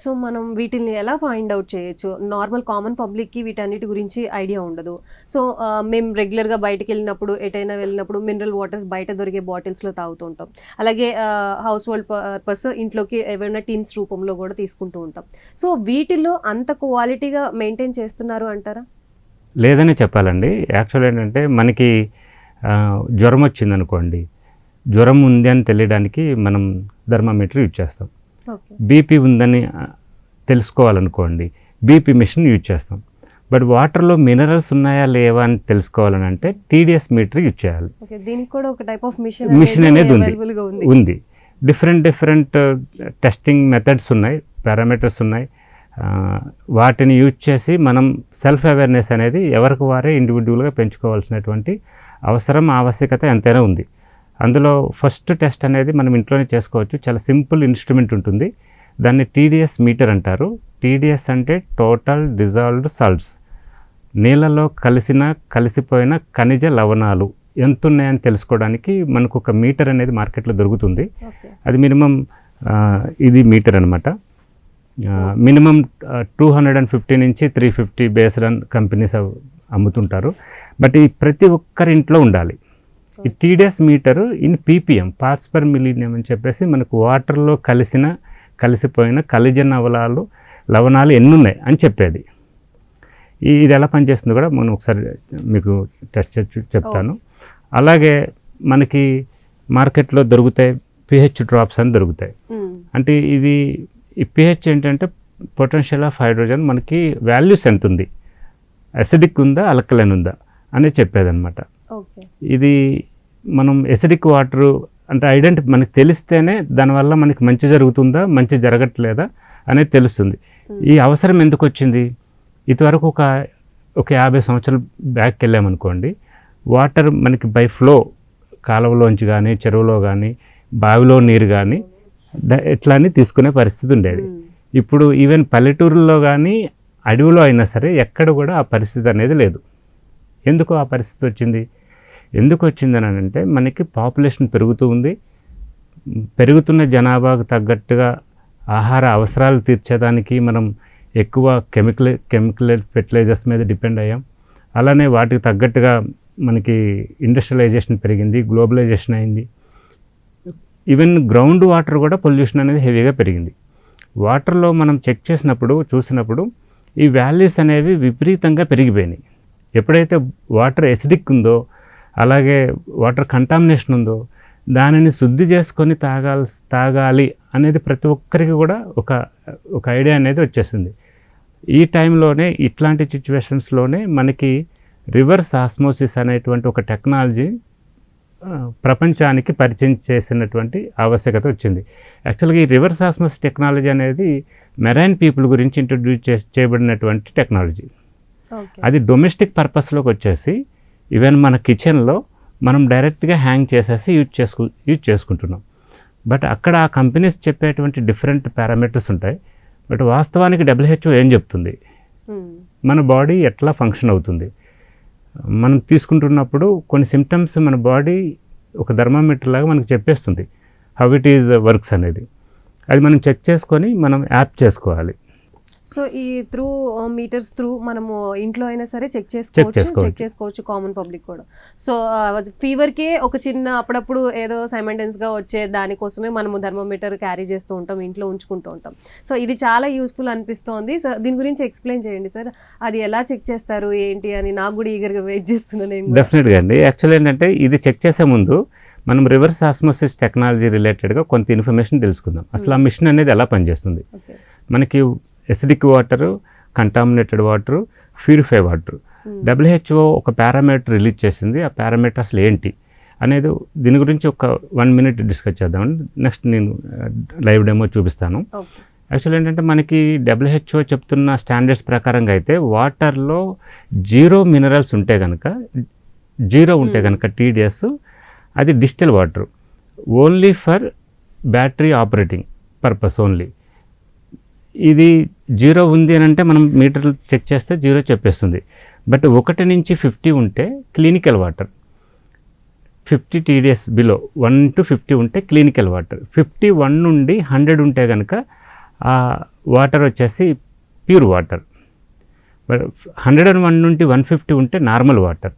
So మనం వీటిని ఎలా ఫైండ్ అవుట్ చేయొచ్చు? నార్మల్ కామన్ పబ్లిక్కి వీటన్నిటి గురించి ఐడియా ఉండదు. సో మేము రెగ్యులర్గా బయటకు వెళ్ళినప్పుడు ఎటైనా వెళ్ళినప్పుడు మినరల్ వాటర్స్ బయట దొరికే బాటిల్స్లో తాగుతూ ఉంటాం. అలాగే హౌస్ హోల్డ్ పర్పస్ ఇంట్లోకి ఏమైనా టిన్స్ రూపంలో కూడా తీసుకుంటూ ఉంటాం. సో వీటిలో అంత క్వాలిటీగా మెయింటైన్ చేస్తున్నారు అంటారా? లేదనే చెప్పాలండి. యాక్చువల్ ఏంటంటే మనకి జ్వరం వచ్చింది అనుకోండి జ్వరం ఉంది అని తెలియడానికి మనం థర్మామీటర్ యూజ్ చేస్తాం. బీపీ ఉందని తెలుసుకోవాలనుకోండి. బీపీ మిషన్ యూజ్ చేస్తాం. బట్ వాటర్లో మినరల్స్ ఉన్నాయా లేవా అని తెలుసుకోవాలని అంటే టీడీఎస్ మీటర్ యూజ్ చేయాలి. దీనికి కూడా ఒక టైప్ ఆఫ్ మిషన్ మిషన్ అనేది ఉంది. ఉంది. డిఫరెంట్ డిఫరెంట్ టెస్టింగ్ మెథడ్స్ ఉన్నాయి పారామీటర్స్ ఉన్నాయి. వాటిని యూజ్ చేసి మనం సెల్ఫ్ అవేర్నెస్ అనేది ఎవరికి వారే ఇండివిజువల్గా పెంచుకోవాల్సినటువంటి అవసరం ఆవశ్యకత ఎంతైనా ఉంది. అందులో ఫస్ట్ టెస్ట్ అనేది మనం ఇంట్లోనే చేసుకోవచ్చు. చాలా సింపుల్ ఇన్స్ట్రుమెంట్ ఉంటుంది. దాన్ని టీడీఎస్ మీటర్ అంటారు. టీడీఎస్ అంటే టోటల్ డిజాల్వ్డ్ సాల్ట్స్. నీళ్ళలో కలిసిన కలిసిపోయిన ఖనిజ లవణాలు ఎంత ఉన్నాయని తెలుసుకోవడానికి మనకు ఒక మీటర్ అనేది మార్కెట్లో దొరుకుతుంది. అది మినిమం ఇది మీటర్ అనమాట minimum two hundred and fifty నుంచి three fifty based on companies అమ్ముతుంటారు. బట్ ఈ ప్రతి ఒక్కరి ఇంట్లో ఉండాలి. ఈ TDS meter in PPM parts per millennium అని చెప్పేసి మనకు వాటర్లో కలిసిన కలిసిపోయిన కలిజ నవలాలు లవణాలు ఎన్ని ఉన్నాయి అని చెప్పేది. ఈ ఇది ఎలా పనిచేస్తుందో కూడా మనం ఒకసారి మీకు టెస్ట్ చెప్తాను. అలాగే మనకి మార్కెట్లో దొరుకుతాయి పిహెచ్ డ్రాప్స్ అని దొరుకుతాయి. అంటే ఇది ఈ పిహెచ్ ఏంటంటే పొటెన్షియల్ ఆఫ్ హైడ్రోజన్ మనకి వాల్యూస్ ఎంత ఉంది? అసిడిక్ ఉందా అల్కలైన్ ఉందా? అనేది చెప్పేదన్నమాట. ఇది మనం ఎసిడిక్ వాటర్ అంటే ఐడెంటి మనకి తెలిస్తేనే దానివల్ల మనకి మంచి జరుగుతుందా మంచి జరగట్లేదా అనేది తెలుస్తుంది. ఈ అవసరం ఎందుకు వచ్చింది ఇదివరకు ఒక ఒక యాభై సంవత్సరాలు బ్యాక్ వెళ్ళామనుకోండి వాటర్ మనకి బై ఫ్లో కాలువలోంచి కానీ చెరువులో కానీ బావిలో నీరు కానీ ఎట్లా అని తీసుకునే పరిస్థితి ఉండేది. మ్మ్. ఇప్పుడు ఈవెన్ పల్లెటూరులో కానీ అడవిలో అయినా సరే ఎక్కడ కూడా ఆ పరిస్థితి అనేది లేదు. ఎందుకు ఆ పరిస్థితి వచ్చింది? ఎందుకు వచ్చిందని అంటే మనకి పాపులేషన్ పెరుగుతూ ఉంది. పెరుగుతున్న జనాభాకు తగ్గట్టుగా ఆహార అవసరాలు తీర్చేదానికి మనం ఎక్కువ కెమికల్ కెమికల్ ఫెర్టిలైజర్స్ మీద డిపెండ్ అయ్యాం. అలానే వాటికి తగ్గట్టుగా మనకి ఇండస్ట్రియలైజేషన్ పెరిగింది గ్లోబలైజేషన్ అయింది. ఈవెన్ గ్రౌండ్ వాటర్ కూడా పొల్యూషన్ అనేది హెవీగా పెరిగింది. వాటర్లో మనం చెక్ చేసినప్పుడు చూసినప్పుడు ఈ వాల్యూస్ అనేవి విపరీతంగా పెరిగిపోయినాయి. ఎప్పుడైతే వాటర్ ఎసిడిక్ ఉందో అలాగే వాటర్ కంటామినేషన్ ఉందో దానిని శుద్ధి చేసుకొని తాగాల్ తాగాలి అనేది ప్రతి ఒక్కరికి కూడా ఒక ఒక ఐడియా అనేది వచ్చేసింది. ఈ టైంలోనే ఇట్లాంటి సిచ్యువేషన్స్లోనే మనకి రివర్స్ ఆస్మోసిస్ అనేటువంటి ఒక టెక్నాలజీ ప్రపంచానికి పరిచయం చేసినటువంటి ఆవశ్యకత వచ్చింది. యాక్చువల్గా ఈ రివర్స్ ఆస్మోస్ టెక్నాలజీ అనేది మెరైన్ పీపుల్ గురించి ఇంట్రడ్యూస్ చే చేయబడినటువంటి టెక్నాలజీ అది డొమెస్టిక్ పర్పస్లోకి వచ్చేసి ఈవెన్ మన కిచెన్లో మనం డైరెక్ట్గా హ్యాంగ్ చేసేసి యూజ్ చేసుకు యూజ్ చేసుకుంటున్నాం. బట్ అక్కడ ఆ కంపెనీస్ చెప్పేటువంటి డిఫరెంట్ పారామీటర్స్ ఉంటాయి. బట్ వాస్తవానికి డబ్ల్యూహెచ్ఓ ఏం చెప్తుంది? మ్మ్. మన బాడీ ఎట్లా ఫంక్షన్ అవుతుంది? మనం తీసుకుంటున్నప్పుడు కొన్ని సిమ్టమ్స్ మన బాడీ ఒక థర్మామీటర్ లాగా మనకు చెప్పేస్తుంది. హౌ ఇట్ ఈజ్ వర్క్స్ అనేది. అది మనం చెక్ చేసుకొని మనం యాప్ చేసుకోవాలి. సో ఈ త్రూ మీటర్స్ త్రూ మనము ఇంట్లో అయినా సరే చెక్ చేసుకోవచ్చు. చెక్ చేసుకోవచ్చు. కామన్ పబ్లిక్ కూడా. సో ఫీవర్కే ఒక చిన్న అప్పుడప్పుడు ఏదో సైమెంటెన్స్గా వచ్చే దానికోసమే మనము థర్మోమీటర్ క్యారీ చేస్తూ ఉంటాం ఇంట్లో ఉంచుకుంటూ ఉంటాం. సో ఇది చాలా యూస్ఫుల్ అనిపిస్తోంది. సో దీని గురించి ఎక్స్ప్లెయిన్ చేయండి సార్. అది ఎలా చెక్ చేస్తారు ఏంటి అని నాకు కూడా ఈగర్గా వెయిట్ చేస్తున్నాను. డెఫినెట్గా అండి. యాక్చువల్ ఏంటంటే ఇది చెక్ చేసే ముందు మనం రివర్స్ ఆస్మోసిస్ టెక్నాలజీ రిలేటెడ్గా కొంత ఇన్ఫర్మేషన్ తెలుసుకుందాం. అసలు ఆ మిషన్ అనేది ఎలా పనిచేస్తుంది? మనకి acidic water contaminated water purify water WHO ఒక పారామీటర్ రిలీజ్ చేసింది. ఆ పారామీటర్ అసలు ఏంటి అనేది దీని గురించి ఒక వన్ మినిట్ డిస్కస్ చేద్దామండి నెక్స్ట్ నేను లైవ్ డెమో చూపిస్తాను. యాక్చువల్ ఏంటంటే మనకి డబ్ల్యూహెచ్ఓ చెప్తున్న స్టాండర్డ్స్ ప్రకారంగా అయితే వాటర్లో జీరో మినరల్స్ ఉంటే కనుక జీరో ఉంటే కనుక టీడీఎస్ అది distil water only for battery operating purpose only ఇది జీరో ఉంది అని అంటే మనం మీటర్ చెక్ చేస్తే జీరో చెప్పేస్తుంది. బట్ ఒకటి నుంచి ఫిఫ్టీ ఉంటే clinical water. Fifty TDS below one to fifty ఉంటే క్లినికల్ వాటర్. ఫిఫ్టీ వన్ నుండి హండ్రెడ్ ఉంటే కనుక ఆ వాటర్ వచ్చేసి pure water. But hundred and one నుండి వన్ ఫిఫ్టీ ఉంటే normal water.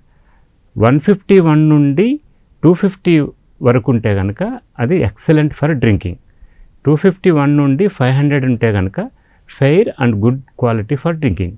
One fifty one నుండి టూ ఫిఫ్టీ వరకు ఉంటే కనుక అది excellent for drinking. Two fifty one నుండి ఫైవ్ హండ్రెడ్ ఉంటే కనుక fair and good quality for drinking.